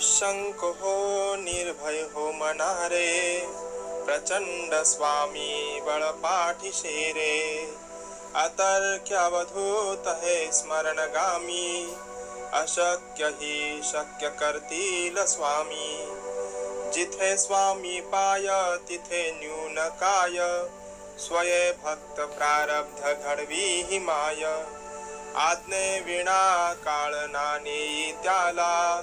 निशंक हो निर्भय हो मनारे। प्रचंड स्वामी बळपाठीशी रे अतर्क्यावधूत हे स्मरणगामी। अशक्य ही शक्य करतील स्वामी। जिथे स्वामी पाय तिथे न्यून काय। स्वये भक्त प्रारब्ध घडवी ही माय। आज्ञे विणा काळ नाने त्याला।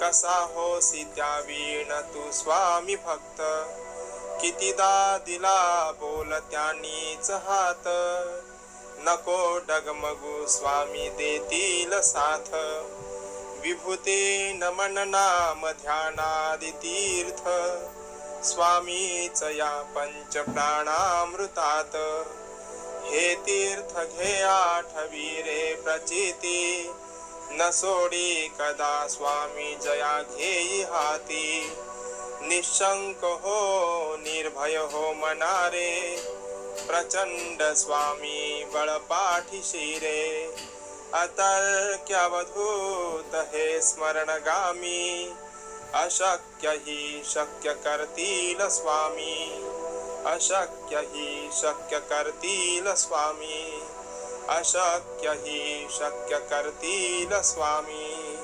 कसा होसी त्या वीण तू स्वामी भक्त? कितीदा दिला बोल त्यानीच हात? नको डगमगू स्वामी देतील साथ. विभूती नमन नाम ध्यानादि तीर्थ. स्वामीच या पंच प्राणामृतात. हे तीर्थ घे आठवी रे प्रचिती. न सोडी कदा स्वामी जया घेई हाती. निशंक हो निर्भय हो मनारे प्रचंड स्वामी बळपाठीशी रे अतर्क्यवधूत हे स्मरणगामी अशक्य ही शक्य करतील स्वामी. अशक्य ही शक्य करतील स्वामी. अशक्य ही शक्य करतील स्वामी.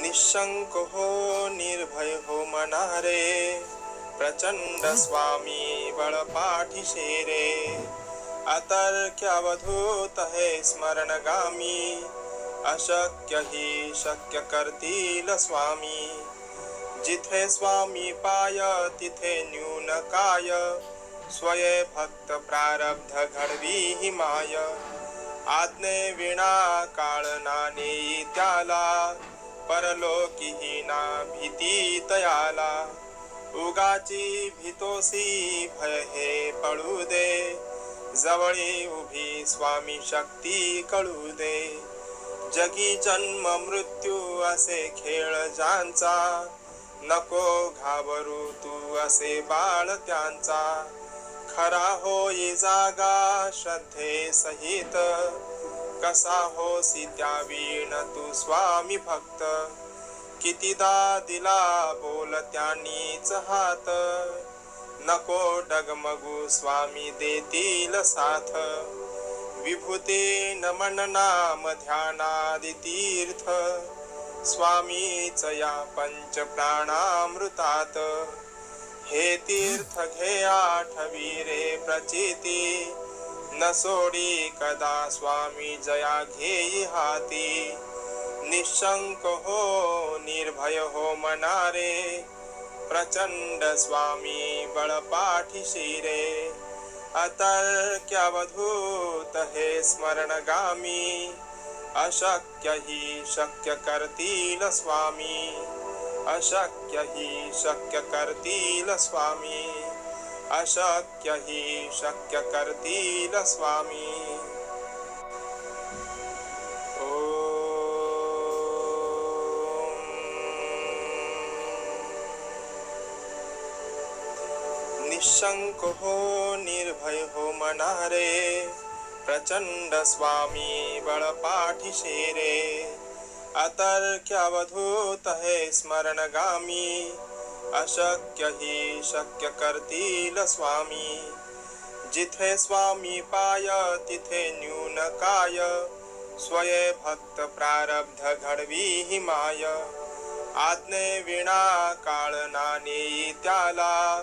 निशंक हो, निर्भय हो मनारे प्रचंड स्वामी बड़ बळपाठीशी रे अतर्क्यावधूत हे स्मरणगामी अशक्य ही शक्य करतील स्वामी. जिथे स्वामी पाय तिथे न्यून काय. स्वये भक्त प्रारब्ध घडवी ही माय. आज्ञे विणा काळ नाने त्याला. परलोकीही ना भीती तयाला. उगाची भीतोसी भय हे पळू दे. जवळी उभी स्वामी शक्ती कळू दे. जगी जन्म मृत्यू असे खेळ ज्यांचा. नको घाबरू तू असे बाळ त्यांचा. खरा होई जागा श्रद्धे सहित. कसा होसी त्या वीण तू स्वामी भक्त. कितीदा दिला बोल त्यांनीच हात. नको डगमगू स्वामी देतील साथ. विभूती नमन नाम ध्यानादि तीर्थ स्वामीच या पंच प्राणामृतात. हे तीर्थ घे आठवी रे प्रचिती. न सोडी कदा स्वामी जया घेई हाती. निशंक हो निर्भय हो मनारे. प्रचंड स्वामी बळपाठीशी शिरे अतर्क्यावधूत हे स्मरणगामी। अशक्य ही शक्य करतील स्वामी। अशक्य ही शक्य करतील स्वामी। अशक्य ही शक्य करतील स्वामी। निशंक हो निर्भय हो मनारे। प्रचंड स्वामी बळपाठीशी रे है हे स्मरणगामी। अशक्य ही शक्य करतील स्वामी। जिथे स्वामी पाय तिथे न्यून काय। स्वये भक्त प्रारब्ध घडवी ही माय। आज्ञे विणा काळ नाने त्याला।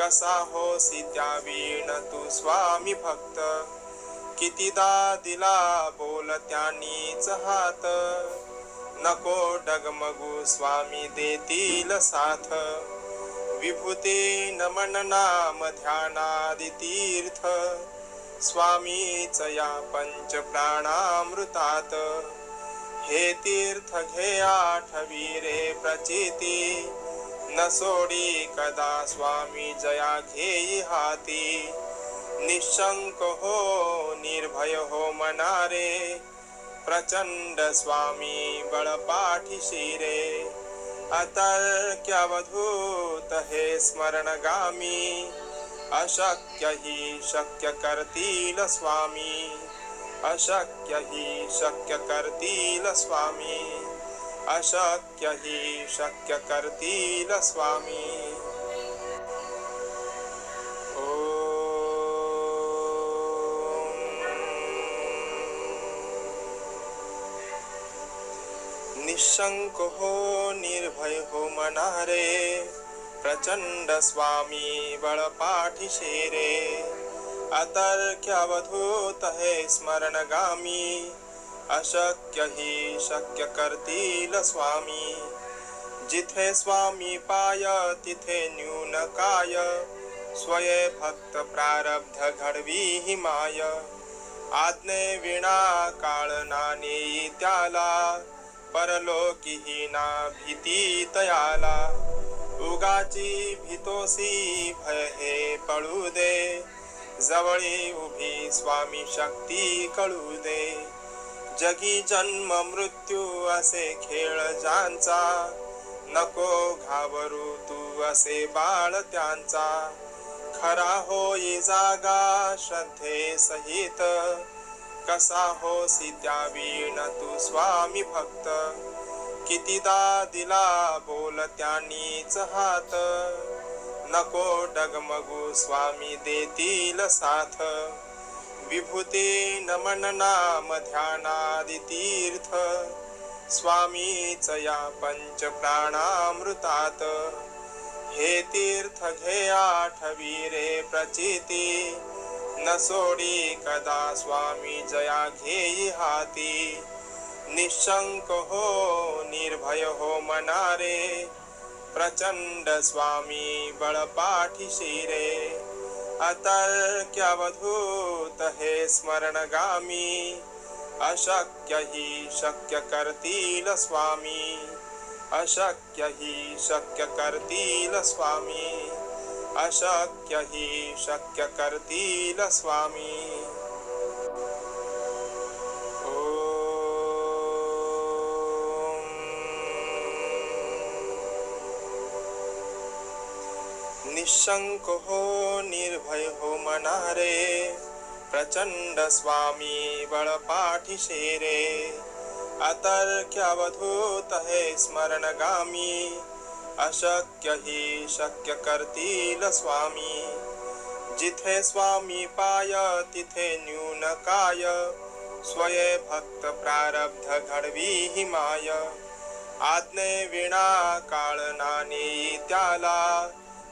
कसा होसी त्या वीण तू स्वामी भक्त? कितीदा दिला बोल त्यानीच हात? नको डगमगू स्वामी देतील साथ. विभूती नमन नाम ध्यानादि तीर्थ स्वामीच या पंच प्राणामृतात. हे तीर्थ घे आठवी रे प्रचिती. न सोडी कदा स्वामी जया घेई हाती. निशंक हो निर्भय हो मनारे. प्रचंड स्वामी बळपाठीशी रे अतर्क्यवधूत हे स्मरणगामी. अशक्य हि शक्य करतील स्वामी. अशक्य हि शक्य करतील स्वामी. अशक्य हि शक्य करतील स्वामी. निशंक हो, निर्भय हो मनारे प्रचंड स्वामी बळपाठीशी रे अतर्क्यवधूत हे स्मरणगामी अशक्य हि शक्य करतील स्वामी. जिथे स्वामी पाय तिथे न्यून काय. स्वये भक्त प्रारब्ध घडवी हि माय. आज्ञे विणा काळ नाने त्याला. परलोकीही ना भीती तयाला. उगाची भीतोसी भय हे पळू दे. जवळी उभी स्वामी शक्ती कळू दे. जगी जन्म मृत्यू असे खेळ ज्यांचा. नको घाबरू तू असे बाळ त्यांचा. खरा होई जागा श्रद्धे सहित. कसा होसी त्या वीण तू स्वामी भक्त. कितीदा दिला बोल त्यांनीच हात. नको डगमगू स्वामी देतील साथ. विभूते नमन नाम ध्यानादि तीर्थ स्वामीच या पंच प्राणामृतात। हे तीर्थ घे आठवी रे प्रचिती। न सोडी कदा स्वामी जया घेई हाती निशंक हो निर्भय हो मनारे। प्रचंड स्वामी बळपाठीशी रे क्यावधूत हे स्मरणगामी अशक्य ही शक्य करतील स्वामी अशक्य ही शक्य करतील स्वामी अशक्य ही शक्य करतील स्वामी. निशंक हो निर्भय हो मनारे। प्रचंड स्वामी बळपाठीशी रे अतर्क्यवधूत हे स्मरणगामी। अशक्य हि शक्य करतील स्वामी। जिथे स्वामी पाय तिथे न्यून काय। स्वये भक्त प्रारब्ध घडवी हि माय। आज्ञे विणा काळ नाने त्याला।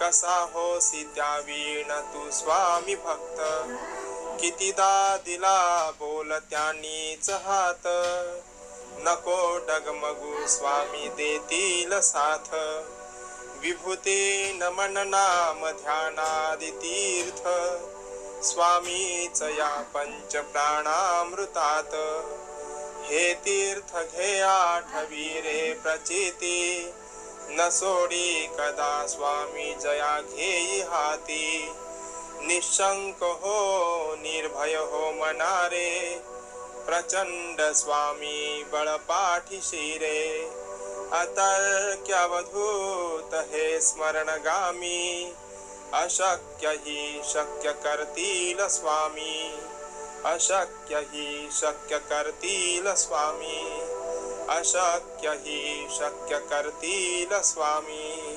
कसा होसी त्या वीण तू स्वामी भक्त? कितीदा दिला बोल त्यांनीच हात? नको डगमगू स्वामी देतील साथ. विभूती नमन नाम ध्यानादि तीर्थ स्वामीच या पंच प्राणामृतात. हे तीर्थ घे आठवी रे प्रचिती. न सोडी कदा स्वामी जया घेई हाती. निशंक हो निर्भय हो मनारे प्रचंड स्वामी बळपाठीशी रे अतर्क्यवधूत हे स्मरणगामी अशक्य हि शक्य करतील स्वामी. अशक्य हि शक्य करतील स्वामी. अशक्य हि शक्य करतील स्वामी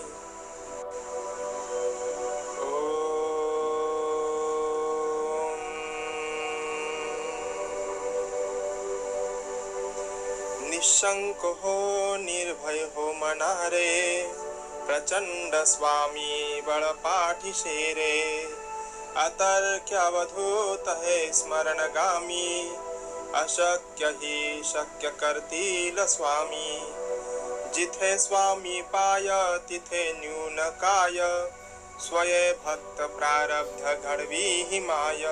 निशंक हो निर्भय हो मनारे प्रचंड स्वामी बळपाठीशे रे अतर्क्यवधूत हे स्मरणगामी अशक्य ही शक्य करतील स्वामी. जिथे स्वामी पाय तिथे न्यून काय. स्वये भक्त प्रारब्ध घडवी ही माय.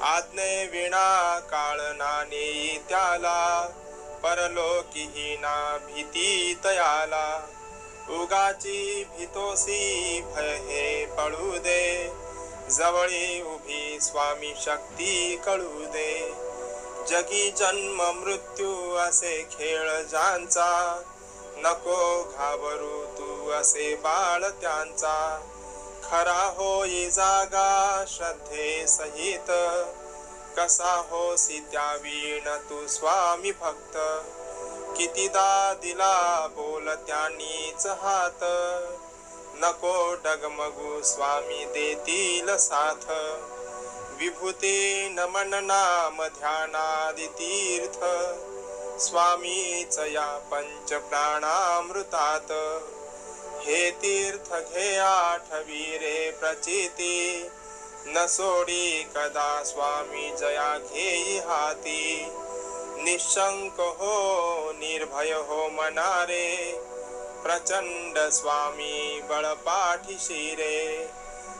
आज्ञे विणा काळ नाने त्याला. परलोकीही ना भीती तयाला. उगाची भीतोसी भय हे पळू दे. जवळी उभी स्वामी शक्ती कळू दे. जगी जन्म मृत्यू असे खेळ ज्यांचा. नको घाबरू तू असे बाळ त्यांचा. खरा होई जागा श्रद्धे सहित. कसा होसी त्या वीण तू स्वामी भक्त. कितीदा दिला बोल त्यांनीच हात. नको डगमगू स्वामी देतील साथ. विभूते नमन नाम ध्यानादि तीर्थ स्वामीच या पंच प्राणामृतात। हे तीर्थ घे आठवी रे प्रचिती। न सोडी कदा स्वामी जया घेई हाती। निशंक हो निर्भय हो मनारे। प्रचंड स्वामी बळपाठीशी रे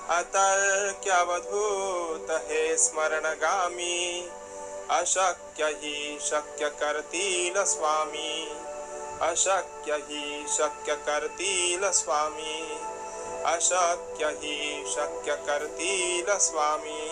अतर्क्यवधूत हे स्मरणगामी। अशक्य हि शक्य करतील स्वामी। अशक्य हि शक्य करतील स्वामी। अशक्य हि शक्य करतील स्वामी।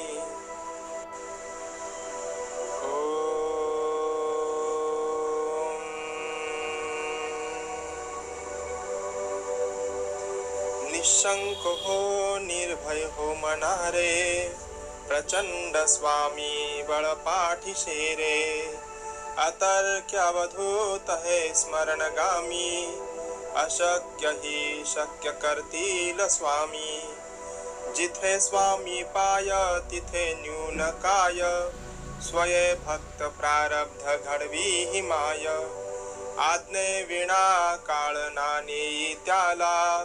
ओम. निशंक हो निर्भय हो मनारे। प्रचंड स्वामी बळपाठीशे रे अतर्क्यवधूत हे स्मरणगामी। अशक्य ही शक्य करतील स्वामी। जिथे स्वामी पाय तिथे न्यून काय। स्वये भक्त प्रारब्ध घडवी हि माय। आज्ञे विणा काळ नाने त्याला।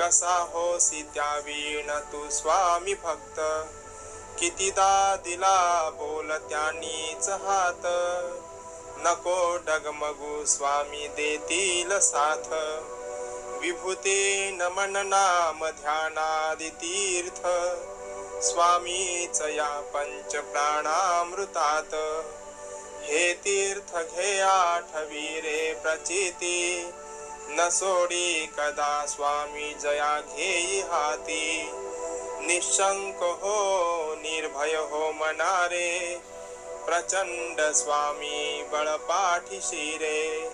कसा होसी त्या वीण तू स्वामी भक्त? कितीदा दिला बोल त्यानीच हात? नको डगमगू स्वामी देतील साथ. विभूती नमन नाम ध्यानादि तीर्थ. स्वामीच या पंच प्राणामृतात. हे तीर्थ घे आठवी रे प्रचिती. न सोडी कदा स्वामी जया घेई हाती. निशंक हो निर्भय हो मनारे प्रचंड स्वामी बळपाठीशी रे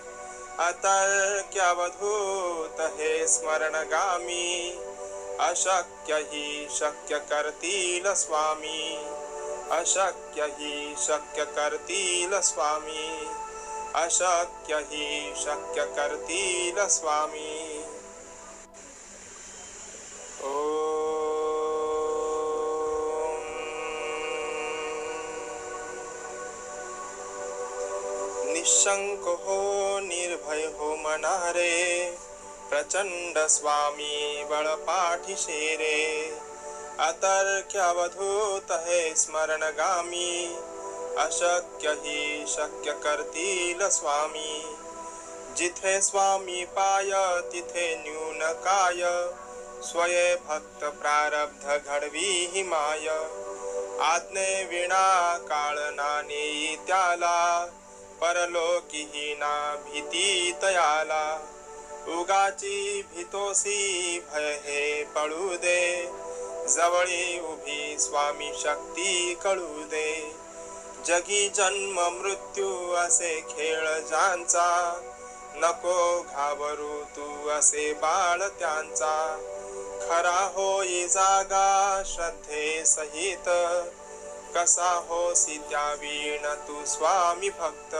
अतर्क्यवधूत हे स्मरणगामी अशक्य हि शक्य करतील स्वामी. अशक्य हि शक्य करतील स्वामी. अशक्य हि शक्य करतील स्वामी. ओ निशंक हो निर्भय हो मनारे प्रचंड स्वामी बळपाठीशे रे अतर्क्यवधूत हे स्मरणगामी अशक्य ही शक्य करतील स्वामी. जिथे स्वामी पाय तिथे न्यून काय. स्वये भक्त प्रारब्ध घडवी हिमाय आज्ञे विणा काळ नाने त्याला. परलोकीही ना भीती तयाला. उगाची भीतोसी भय हे पळू दे. जवळी उभी स्वामी शक्ती कळू दे. जगी जन्म मृत्यू असे खेळ ज्यांचा. नको घाबरू तू असे बाळ त्यांचा. खरा होई जागा श्रद्धे सहित. कसा हो त्या वीण तू स्वामी भक्त.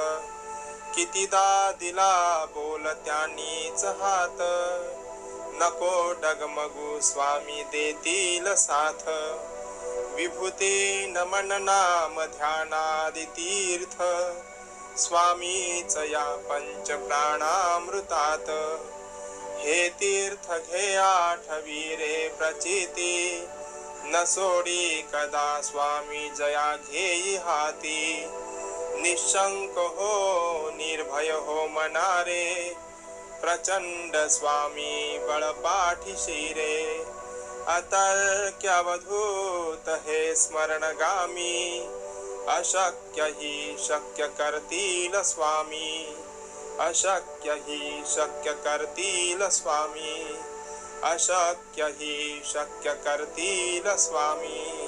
कितीदा दिला बोल त्यांनीच हात. नको डगमगू स्वामी देतील साथ. विभूते नमन नाम ध्यानादि तीर्थ स्वामीच या पंच प्राणामृतात. हे तीर्थ घे आठवी रे प्रचिती. न सोडी कदा स्वामी जया घेई हाती. निशंक हो निर्भय हो मनारे. प्रचंड स्वामी बळ पाठीशी अतर्क्यवधूत हे स्मरणगामी? अशक्य हि शक्य करतील स्वामी। अशक्य हि शक्य करतील स्वामी। अशक्य हि शक्य करतील स्वामी।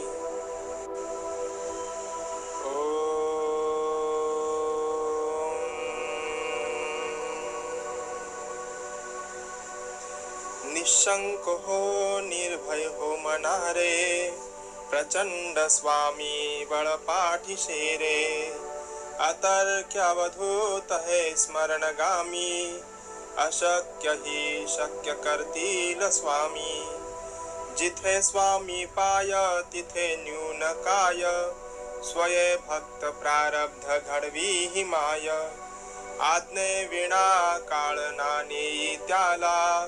निशंक हो निर्भय हो मनारे। प्रचंड स्वामी बळ पाठीशी रे अतर्क्यवधूत हे स्मरणगामी। अशक्य हि शक्य करतील स्वामी। जिथे स्वामी पाय तिथे न्यून काय। स्वये भक्त प्रारब्ध घडवी हिमाय आज्ञे विणा काळ नाने त्याला।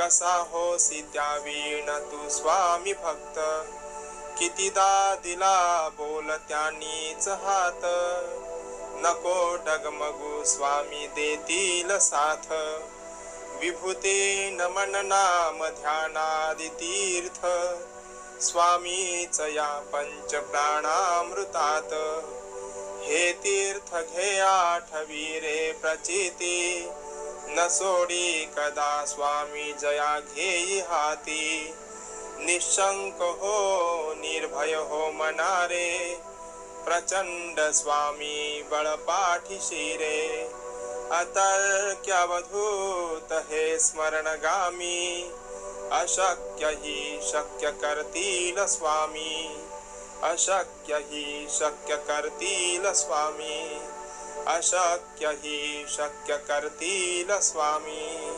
कसा होसी त्या वीण तू स्वामी भक्त? कितीदा दिला बोल त्यानीच हात? नको डगमगू स्वामी देतील साथ. विभूती नमन नाम ध्यानादि तीर्थ स्वामीच या पंच प्राणामृतात हे तीर्थ घे आठवी रे प्रचिती. न सोडी कदा स्वामी जया घेई हाती. निशंक हो निर्भय हो मनारे. प्रचंड स्वामी बळ रे अतर्क्यवधूत हे स्मरणगामी. अशक्य हि शक्य करतील स्वामी. अशक्य ही शक्य करतील स्वामी. अशक्य हि शक्य करतील स्वामी.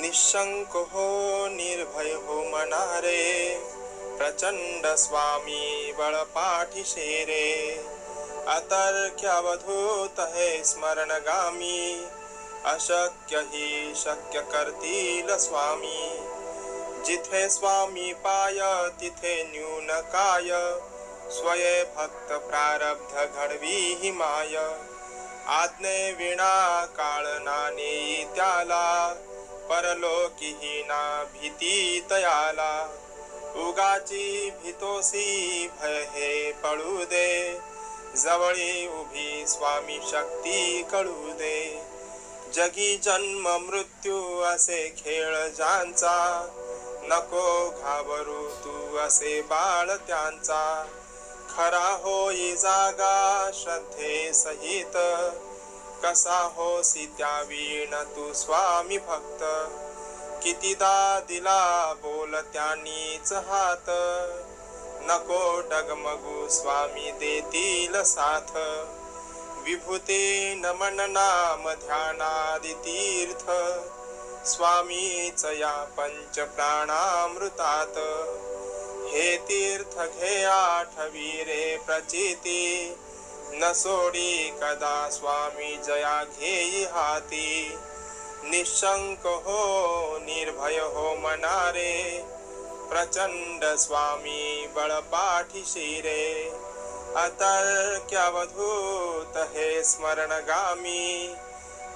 निशंक हो निर्भय हो मनारे प्रचंड स्वामी बळ रे अतर्क्यवधूत हे स्मरणगामी अशक्य ही शक्य करतील स्वामी. जिथे स्वामी पाय तिथे न्यून काय. स्वये भक्त प्रारब्ध घडवी हिमाय आज्ञे विणा काळ नाने त्याला. परलोकीही ना भीती तयाला. उगाची भीतोसी भय हे पळू दे. जवळी उभी स्वामी शक्ती कळू दे. जगी जन्म मृत्यू असे खेळ ज्यांचा. नको घाबरू तू असे बाळ त्यांचा. खरा होई जागा श्रद्धे सहित. कसा होसी त्या वीण तू स्वामी भक्त. कितीदा दिला बोल त्यांनीच हात. नको डगमगू स्वामी देतील साथ. विभुते नमन नाम ध्यानादि तीर्थ स्वामीच या पंच प्राणामृतात। हे तीर्थ घे आठवीरे प्रचिती। न सोडी कदा स्वामी जया घेई हाती निशंक हो निर्भय हो मनारे। प्रचंड स्वामी बळपाठीशी शिरे अतर्क्यवधूत हे स्मरणगामी?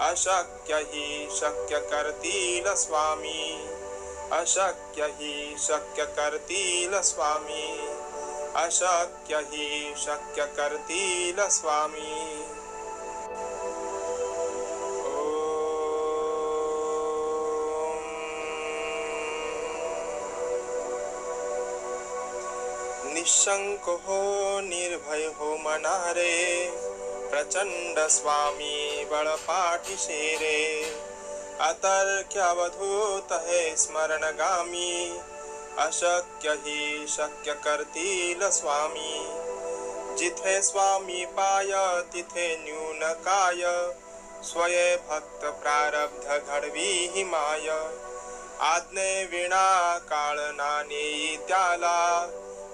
अशक्य हि शक्य करतील स्वामी। अशक्य हि शक्य करतील स्वामी। अशक्य हि शक्य करतील स्वामी। निशंक हो निर्भय हो मनारे। प्रचंड स्वामी बळपाठीशे रे अतर्क्यवधूत हे स्मरणगामी। अशक्य हि शक्य करतील स्वामी। जिथे स्वामी पाय तिथे न्यून काय। स्वये भक्त प्रारब्ध घडवी ही माय। आज्ञे विणा काळ नाने त्याला।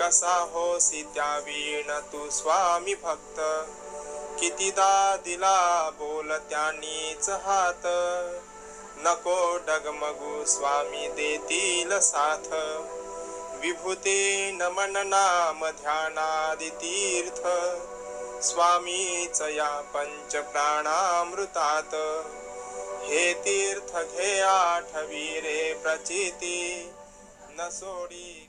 कसा होसी त्या वीण तू स्वामी भक्त? कितीदा दिला बोल त्यानीच हात? नको डगमगू स्वामी देतील साथ. विभूती नमन नाम ध्यानादि तीर्थ स्वामीच या पंच प्राणामृतात हे तीर्थ घे आठवी रे प्रचिती. न सोडी